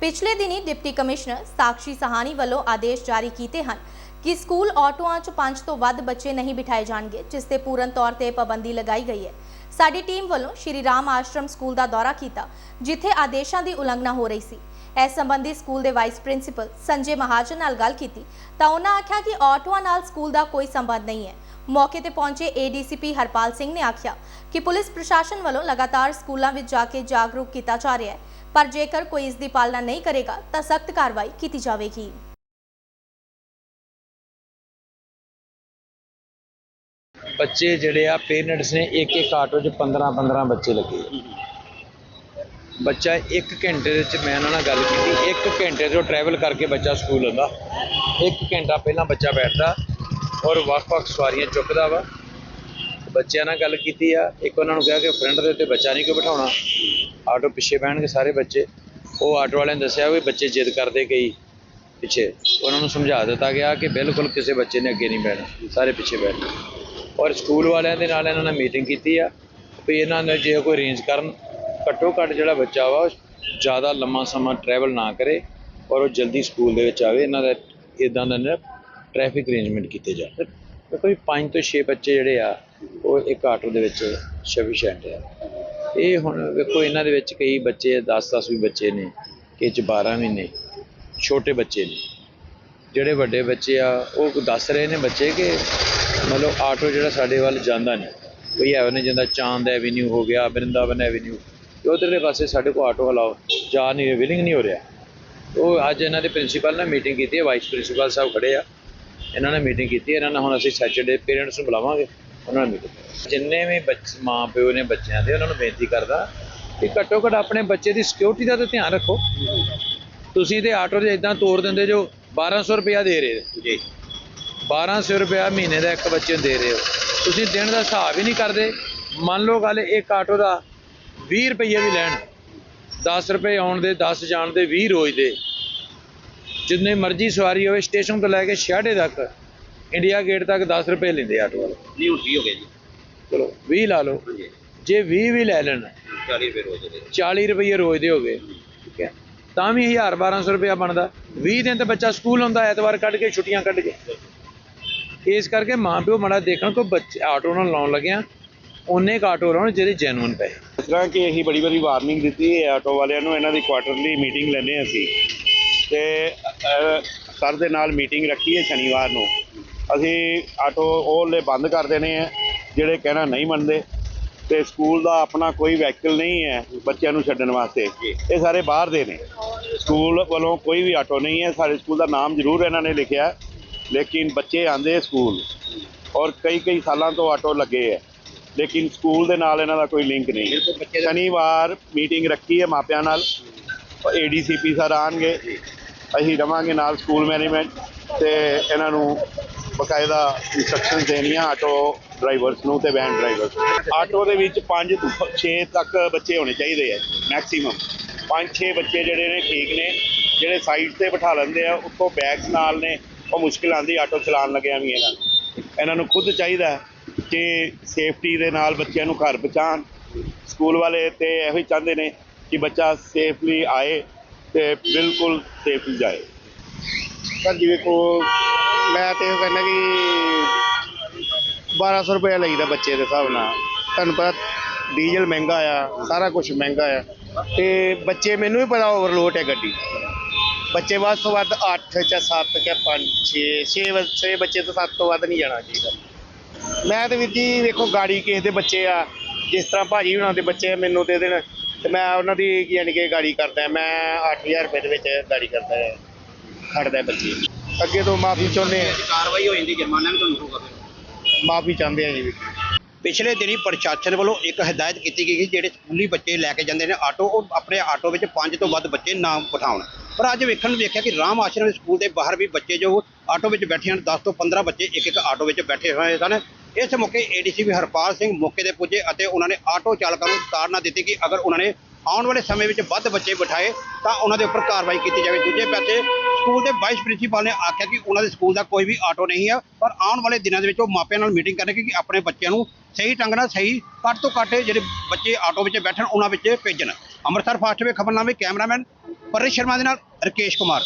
ਪਿਛਲੇ ਦਿਨੀ deputy commissioner Sakshi ਸਹਾਨੀ ਵੱਲੋਂ ਆਦੇਸ਼ ਜਾਰੀ ਕੀਤੇ ਹਨ ਕਿ ਸਕੂਲ ਆਟੋਆਂ 'ਚ ਪੰਜ ਤੋਂ ਵੱਧ ਬੱਚੇ ਨਹੀਂ ਬਿਠਾਏ ਜਾਣਗੇ, ਜਿਸ ਤੇ ਪੂਰਨ ਤੌਰ ਤੇ ਪਾਬੰਦੀ ਲਗਾਈ ਗਈ ਹੈ। ਸਾਡੀ ਟੀਮ ਵੱਲੋਂ ਸ਼੍ਰੀ ਰਾਮ ਆਸ਼ਰਮ ਸਕੂਲ ਦਾ ਦੌਰਾ ਕੀਤਾ, ਜਿੱਥੇ ਆਦੇਸ਼ਾਂ ਦੀ ਉਲੰਘਣਾ ਹੋ ਰਹੀ ਸੀ। ਇਸ ਸੰਬੰਧੀ ਸਕੂਲ ਦੇ ਵਾਈਸ ਪ੍ਰਿੰਸੀਪਲ ਸੰਜੇ ਮਹਾਜਨ ਨਾਲ ਗੱਲ ਕੀਤੀ ਤਾਂ ਉਹਨਾਂ ਆਖਿਆ ਕਿ ਆਟੋਆਂ ਨਾਲ ਸਕੂਲ ਦਾ ਕੋਈ ਸੰਬੰਧ ਨਹੀਂ ਹੈ। ਮੌਕੇ ਤੇ ਪਹੁੰਚੇ ਏਡੀਸੀਪੀ ਹਰਪਾਲ ਸਿੰਘ ਨੇ ਆਖਿਆ ਕਿ ਪੁਲਿਸ ਪ੍ਰਸ਼ਾਸਨ ਵੱਲੋਂ ਲਗਾਤਾਰ ਸਕੂਲਾਂ ਵਿੱਚ ਜਾ ਕੇ ਜਾਗਰੂਕ ਕੀਤਾ ਜਾ ਰਿਹਾ ਹੈ। ਪਰ ਜੇਕਰ ਕੋਈ ਇਸ ਦੀ ਪਾਲਣਾ ਨਹੀਂ ਕਰੇਗਾ, ਤਾਂ ਸਖਤ ਕਾਰਵਾਈ ਕੀਤੀ ਜਾਵੇਗੀ। ਬੱਚੇ ਜਿਹੜੇ ਆ, ਪੇਰੈਂਟਸ ਨੇ ਇੱਕ ਇੱਕ ਆਟੋ 'ਚ 15 15 ਬੱਚੇ ਲੱਗੇ ਬੱਚਾ 1 ਘੰਟੇ ਦੇ ਵਿੱਚ ਮੈਂ ਉਹਨਾਂ ਨਾਲ ਗੱਲ ਕੀਤੀ। 1 ਘੰਟੇ ਤੋਂ ਟਰੈਵਲ ਕਰਕੇ ਬੱਚਾ ਸਕੂਲ ਆਉਂਦਾ। 1 ਘੰਟਾ ਪਹਿਲਾਂ ਬੱਚਾ ਬੈਠਦਾ ਔਰ ਵੱਖ-ਵੱਖ ਸਵਾਰੀਆਂ ਚੁੱਕਦਾ ਵਾ। ਬੱਚਿਆਂ ਨਾਲ ਗੱਲ ਕੀਤੀ ਆ। ਇੱਕ ਉਹਨਾਂ ਨੂੰ ਕਿਹਾ ਕਿ ਫਰੰਟ ਦੇ ਉੱਤੇ ਬੱਚਾ ਨਹੀਂ ਕੋਈ ਬਿਠਾਉਣਾ। ਆਟੋ ਪਿੱਛੇ ਬਹਿਣਗੇ ਸਾਰੇ ਬੱਚੇ। ਉਹ ਆਟੋ ਵਾਲਿਆਂ ਨੇ ਦੱਸਿਆ ਵੀ ਬੱਚੇ ਜਿੱਦ ਕਰਦੇ ਕਈ ਪਿੱਛੇ। ਉਹਨਾਂ ਨੂੰ ਸਮਝਾ ਦਿੱਤਾ ਗਿਆ ਕਿ ਬਿਲਕੁਲ ਕਿਸੇ ਬੱਚੇ ਨੇ ਅੱਗੇ ਨਹੀਂ ਬਹਿਣਾ। ਸਾਰੇ ਪਿੱਛੇ ਬੈਠਣਾ ਔਰ ਸਕੂਲ ਵਾਲਿਆਂ ਦੇ ਨਾਲ ਇਹਨਾਂ ਨੇ ਮੀਟਿੰਗ ਕੀਤੀ ਆ ਵੀ ਇਹਨਾਂ ਨੇ ਜੇ ਕੋਈ ਅਰੇਂਜ ਕਰਨ, ਘੱਟੋ ਘੱਟ ਜਿਹੜਾ ਬੱਚਾ ਵਾ ਉਹ ਜ਼ਿਆਦਾ ਲੰਮਾ ਸਮਾਂ ਟਰੈਵਲ ਨਾ ਕਰੇ ਔਰ ਉਹ ਜਲਦੀ ਸਕੂਲ ਦੇ ਵਿੱਚ ਆਵੇ। ਇਹਨਾਂ ਦਾ ਇਦਾਂ ਦਾ ਨਾ ਟ੍ਰੈਫਿਕ ਅਰੇਂਜਮੈਂਟ ਕੀਤੇ ਜਾਣ। ਦੇਖੋ ਵੀ 5 ਤੋਂ 6 ਬੱਚੇ ਜਿਹੜੇ ਆ, ਉਹ ਇੱਕ ਆਟੋ ਦੇ ਵਿੱਚ ਸਫੀਸ਼ੀਐਂਟ ਆ। ਇਹ ਹੁਣ ਵੇਖੋ, ਇਹਨਾਂ ਦੇ ਵਿੱਚ ਕਈ ਬੱਚੇ 10-10 ਵੀ ਬੱਚੇ ਨੇ, ਕਿ ਚ 12 ਵੀ ਨੇ, ਛੋਟੇ ਬੱਚੇ ਨੇ। ਜਿਹੜੇ ਵੱਡੇ ਬੱਚੇ ਆ, ਉਹ ਦੱਸ ਰਹੇ ਨੇ ਬੱਚੇ ਕਿ ਮਤਲਬ ਆਟੋ ਜਿਹੜਾ ਸਾਡੇ ਵੱਲ ਜਾਂਦਾ ਨਹੀਂ। ਕੋਈ ਐਵੇਂ ਜਾਂਦਾ, ਚਾਂਦ ਐਵੀਨਿਊ ਹੋ ਗਿਆ ਬ੍ਰਿੰਦਾਵਨ ਐਵੀਨਿਊ। ਤੇ ਉਧਰਲੇ ਪਾਸੇ ਸਾਡੇ ਕੋਲ ਆਟੋ ਹਲਾਓ, ਜਾ ਨਹੀਂ ਵਿਲਿੰਗ ਨਹੀਂ ਹੋ ਰਿਹਾ। ਉਹ ਅੱਜ ਇਹਨਾਂ ਦੇ ਪ੍ਰਿੰਸੀਪਲ ਨਾਲ ਮੀਟਿੰਗ ਕੀਤੀ ਹੈ ਵਾਈਸ ਪ੍ਰਿੰਸੀਪਲ ਸਾਹਿਬ ਖੜੇ ਆ। ਇਹਨਾਂ ਨੇ ਮੀਟਿੰਗ ਕੀਤੀ ਇਹਨਾਂ ਨਾਲ ਹੁਣ ਅਸੀਂ ਸੈਚਰਡੇ ਪੇਰੈਂਟਸ ਨੂੰ ਬੁਲਾਵਾਂਗੇ। ਉਹਨਾਂ ਨਾਲ ਮੀਟਿੰਗ ਜਿੰਨੇ ਵੀ ਬੱਚ ਮਾਂ ਪਿਓ ਨੇ ਬੱਚਿਆਂ ਦੇ ਉਹਨਾਂ ਨੂੰ ਬੇਨਤੀ ਕਰਦਾ ਕਿ ਘੱਟੋ ਘੱਟ ਆਪਣੇ ਬੱਚੇ ਦੀ ਸਿਕਿਉਰਿਟੀ ਦਾ ਤਾਂ ਧਿਆਨ ਰੱਖੋ। ਤੁਸੀਂ ਤੇ ਆਟੋ 'ਚ ਇਦਾਂ ਤੋੜ ਦਿੰਦੇ ਜੋ 1200 ਰੁਪਇਆ ਦੇ ਰਹੇ ਜੀ। 1200 ਰੁਪਇਆ ਮਹੀਨੇ ਦਾ ਇੱਕ ਬੱਚੇ ਨੂੰ ਦੇ ਰਹੇ ਹੋ। ਤੁਸੀਂ ਦਿਨ ਦਾ ਹਿਸਾਬ ਹੀ ਨਹੀਂ ਕਰਦੇ। ਮੰਨ ਲਓ ਗੱਲ ਇੱਕ ਆਟੋ ਦਾ 20 ਰੁਪਏ ਵੀ ਲੈਣ। 10 ਰੁਪਏ ਆਉਣ ਦੇ 10 ਜਾਣ ਦੇ 20 ਰੋਜ਼ ਦੇ। ਜਿੰਨੇ ਮਰਜ਼ੀ ਸਵਾਰੀ ਹੋਵੇ ਸਟੇਸ਼ਨ ਤੋਂ ਲੈ ਕੇ ਸ਼ਾਹੜੇ ਤੱਕ। ਇੰਡੀਆ ਗੇਟ ਤੱਕ 10 ਰੁਪਏ ਲੈਂਦੇ ਆਟੋ ਵਾਲੇ। ਨਹੀਂ ਹੁਣ ਹੋ ਗਿਆ ਜੀ। ਚਲੋ 20 ਲਾ ਲਓ। ਹਾਂਜੀ। ਜੇ 20 ਵੀ ਲੈ ਲੈਣ 40 ਰੁਪਏ ਰੋਜ਼ ਦੇ। 40 ਰੁਪਏ ਰੋਜ਼ ਦੇ ਹੋ ਗਏ। ਠੀਕ ਹੈ। ਤਾਂ ਵੀ 1000 1200 ਰੁਪਇਆ ਬਣਦਾ। 20 ਦਿਨ ਤੇ ਬੱਚਾ ਸਕੂਲ ਹੁੰਦਾ ਐਤਵਾਰ ਕੱਢ ਕੇ ਛੁੱਟੀਆਂ ਕੱਢ ਕੇ। ਇਸ ਕਰਕੇ ਮਾਂ ਪਿਓ ਮੜਾ ਦੇਖਣ ਕੋ ਬੱਚੇ ਆਟੋ ਨਾਲ ਲਾਉਣ ਲੱਗਿਆ ਉਹਨੇ ਕ ਆਟੋ ਲਾਉਣ ਜਿਹੜੇ ਜੈਨੂਇਨ ਪਏ ਇਸ ਤਰ੍ਹਾਂ ਕਿ ਅਸੀਂ ਬੜੀ ਵਾਰੀ ਵਾਰਨਿੰਗ ਦਿੱਤੀ ਹੈ ਆਟੋ ਵਾਲਿਆਂ ਨੂੰ ਇਹਨਾਂ ਦੀ ਕੁਆਟਰਲੀ ਮੀਟਿੰਗ ਲੈਂਦੇ ਹਾਂ ਅਸੀਂ। ਤੇ ਸਰ ਦੇ ਨਾਲ ਮੀਟਿੰਗ ਰੱਖੀ ਹੈ ਸ਼ਨੀਵਾਰ ਨੂੰ। ਅਸੀਂ ਆਟੋ ਉਹਲੇ ਬੰਦ ਕਰ ਦੇਣੇ ਆ ਜਿਹੜੇ ਕਹਿਣਾ ਨਹੀਂ ਮੰਨਦੇ। ਤੇ ਸਕੂਲ ਦਾ ਆਪਣਾ ਕੋਈ ਵਹੀਕਲ ਨਹੀਂ ਹੈ ਬੱਚਿਆਂ ਨੂੰ ਛੱਡਣ ਵਾਸਤੇ। ਇਹ ਸਾਰੇ ਬਾਹਰ ਦੇ ਨੇ। ਸਕੂਲ ਵੱਲੋਂ ਕੋਈ ਵੀ ਆਟੋ ਨਹੀਂ ਹੈ। ਸਾਡੇ ਸਕੂਲ ਦਾ ਨਾਮ ਜ਼ਰੂਰ ਇਹਨਾਂ ਨੇ ਲਿਖਿਆ। ਲੇਕਿਨ ਬੱਚੇ ਆਂਦੇ ਸਕੂਲ। ਔਰ ਕਈ ਕਈ ਸਾਲਾਂ ਤੋਂ ਆਟੋ ਲੱਗੇ ਹੈ ਲੇਕਿਨ ਸਕੂਲ ਦੇ ਨਾਲ ਇਹਨਾਂ ਦਾ ਕੋਈ ਲਿੰਕ ਨਹੀਂ। ਸ਼ਨੀਵਾਰ ਮੀਟਿੰਗ ਰੱਖੀ ਹੈ ਮਾਪਿਆਂ ਨਾਲ। ਏਡੀਸੀਪੀ ਸਰ ਆਣਗੇ ਅਸੀਂ ਰਵਾਂਗੇ ਨਾਲ ਸਕੂਲ ਮੈਨੇਜਮੈਂਟ ਤੇ ਇਹਨਾਂ ਨੂੰ ਬਕਾਇਦਾ ਇੰਸਟਰਕਸ਼ਨਸ ਦੇਣੀਆਂ ਆਟੋ ਡਰਾਈਵਰਸ ਨੂੰ ਤੇ ਵੈਨ ਡਰਾਈਵਰਸ ਆਟੋ ਦੇ ਵਿੱਚ 5 ਤੋਂ 6 ਤੱਕ ਬੱਚੇ ਹੋਣੇ ਚਾਹੀਦੇ ਆ ਮੈਕਸਿਮਮ 5-6 ਬੱਚੇ ਜਿਹੜੇ ਨੇ, ਠੀਕ ਨੇ। ਜਿਹੜੇ ਸਾਈਡ ਤੇ ਬਿਠਾ ਲੈਂਦੇ ਆ ਉੱਤੋਂ ਬੈਗਸ ਨਾਲ ਨੇ, ਉਹ ਮੁਸ਼ਕਿਲ ਆਂਦੀ ਆਟੋ ਚਲਾਉਣ ਲੱਗਿਆ ਵੀ ਇਹਨਾਂ ਨੂੰ। ਇਹਨਾਂ ਨੂੰ ਖੁਦ ਚਾਹੀਦਾ ਕਿ ਸੇਫਟੀ ਦੇ ਨਾਲ ਬੱਚਿਆਂ ਨੂੰ ਘਰ ਪਹੁੰਚਾਉਣ। ਸਕੂਲ ਵਾਲੇ ਤੇ ਇਹੋ ਹੀ ਚਾਹੁੰਦੇ ਨੇ ਕਿ ਬੱਚਾ ਸੇਫਲੀ ਆਏ ਤੇ ਬਿਲਕੁਲ ਸੇਫਲੀ ਜਾਏ। ਸਰ ਜਿਵੇਂ ਕੋ ਮੈਂ ਤੇ ਇਹ ਕਹਿੰਦਾ ਕਿ 1200 ਰੁਪਏ ਲਈਦਾ ਬੱਚੇ ਦੇ ਹਿਸਾਬ ਨਾਲ। ਤੁਹਾਨੂੰ ਪਤਾ ਡੀਜ਼ਲ ਮਹਿੰਗਾ ਆ ਸਾਰਾ ਕੁਝ ਮਹਿੰਗਾ ਆ। ਤੇ ਬੱਚੇ ਮੈਨੂੰ ਵੀ ਪਤਾ ਓਵਰਲੋਡ ਹੈ ਗੱਡੀ। ਬੱਚੇ ਵੱਧ ਤੋਂ ਵੱਧ 8 ਜਾਂ 7 ਜਾਂ 5 6 6 6 ਬੱਚੇ ਤੋਂ 7 ਤੋਂ ਵੱਧ ਨਹੀਂ ਜਾਣਾ ਚਾਹੀਦਾ। ਮੈਂ ਤੇ ਵੀਰ ਜੀ ਵੇਖੋ ਗਾੜੀ ਕਿਸੇ ਦੇ ਬੱਚੇ ਆ ਜਿਸ ਤਰ੍ਹਾਂ ਭਾਜੀ ਉਹਨਾਂ ਦੇ ਬੱਚੇ ਆ, ਮੈਨੂੰ ਦੇ ਦੇਣ। ਤੇ ਮੈਂ ਉਹਨਾਂ ਦੀ ਯਾਨੀ ਕਿ ਗਾੜੀ ਕਰਦਾ ਮੈਂ 8000 ਰੁਪਏ ਦੇ ਵਿੱਚ ਗਾੜੀ ਕਰਦਾ ਖੜਦਾ ਬੱਚੇ। ਅੱਗੇ ਤੋਂ ਮਾਫੀ ਚਾਹੁੰਦੇ ਆ ਕਾਰਵਾਈ ਹੋ ਜਾਂਦੀ ਜੁਰਮਾਨਾ ਵੀ ਤੁਹਾਨੂੰ ਹੋਊਗਾ ਫਿਰ। ਮਾਫੀ ਚਾਹੁੰਦੇ ਆ ਜੀ ਵੀਰ ਪਿਛਲੇ ਦਿਨੀ ਪ੍ਰਸ਼ਾਸਨ ਵੱਲੋਂ ਇੱਕ ਹਦਾਇਤ ਕੀਤੀ ਗਈ ਕਿ ਜਿਹੜੇ ਸਕੂਲੀ ਬੱਚੇ ਲੈ ਕੇ ਜਾਂਦੇ ਨੇ ਆਟੋ ਉਹ ਆਪਣੇ ਆਟੋ ਵਿੱਚ ਪੰਜ ਤੋਂ ਵੱਧ ਬੱਚੇ ਨਾ ਬਿਠਾਉਣ। ਪਰ ਅੱਜ ਵੇਖਣ ਨੂੰ ਦੇਖਿਆ ਕਿ ਰਾਮ ਆਸ਼ਰਮ ਦੇ ਸਕੂਲ ਦੇ ਬਾਹਰ ਵੀ ਬੱਚੇ ਜੋ ਆਟੋ ਵਿੱਚ ਬੈਠੇ ਹਨ 10 ਤੋਂ 15 ਬੱਚੇ ਇੱਕ ਇੱਕ ਆਟੋ ਵਿੱਚ ਬੈਠੇ ਹੋਏ ਸਨ। ਇਸ ਮੌਕੇ ਏਡੀਸੀਪੀ ਹਰਪਾਲ ਸਿੰਘ ਮੌਕੇ ਤੇ ਪੁੱਜੇ ਅਤੇ ਉਹਨਾਂ ਨੇ ਆਟੋ ਚਾਲਕਾਂ ਨੂੰ ਤਾੜਨਾ ਦਿੱਤੀ ਕਿ ਅਗਰ ਉਹਨਾਂ ਨੇ ਆਉਣ ਵਾਲੇ ਸਮੇਂ ਵਿੱਚ ਵੱਧ ਬੱਚੇ ਬਿਠਾਏ ਤਾਂ ਉਹਨਾਂ ਦੇ ਉੱਪਰ ਕਾਰਵਾਈ ਕੀਤੀ ਜਾਵੇ। ਦੂਜੇ ਪਾਸੇ ਸਕੂਲ ਦੇ ਵਾਈਸ ਪ੍ਰਿੰਸੀਪਲ ਨੇ ਆਖਿਆ ਕਿ ਉਹਨਾਂ ਦੇ ਸਕੂਲ ਦਾ ਕੋਈ ਵੀ ਆਟੋ ਨਹੀਂ ਹੈ ਪਰ ਆਉਣ ਵਾਲੇ ਦਿਨਾਂ ਦੇ ਵਿੱਚ ਉਹ ਮਾਪਿਆਂ ਨਾਲ ਮੀਟਿੰਗ ਕਰਨਗੇ ਕਿ ਆਪਣੇ ਬੱਚਿਆਂ ਨੂੰ ਸਹੀ ਢੰਗ ਨਾਲ, ਸਹੀ ਘੱਟ ਤੋਂ ਘੱਟ ਜਿਹੜੇ ਬੱਚੇ ਆਟੋ ਵਿੱਚ ਬੈਠਣ, ਉਹਨਾਂ ਵਿੱਚ ਭੇਜਣ। ਅੰਮ੍ਰਿਤਸਰ ਫਾਸਟਵੇ ਖਬਰਨਾਮੇ, ਕੈਮਰਾਮੈਨ ਪਰੇਸ਼ ਸ਼ਰਮਾ ਦੇ ਨਾਲ ਰਕੇਸ਼ ਕੁਮਾਰ।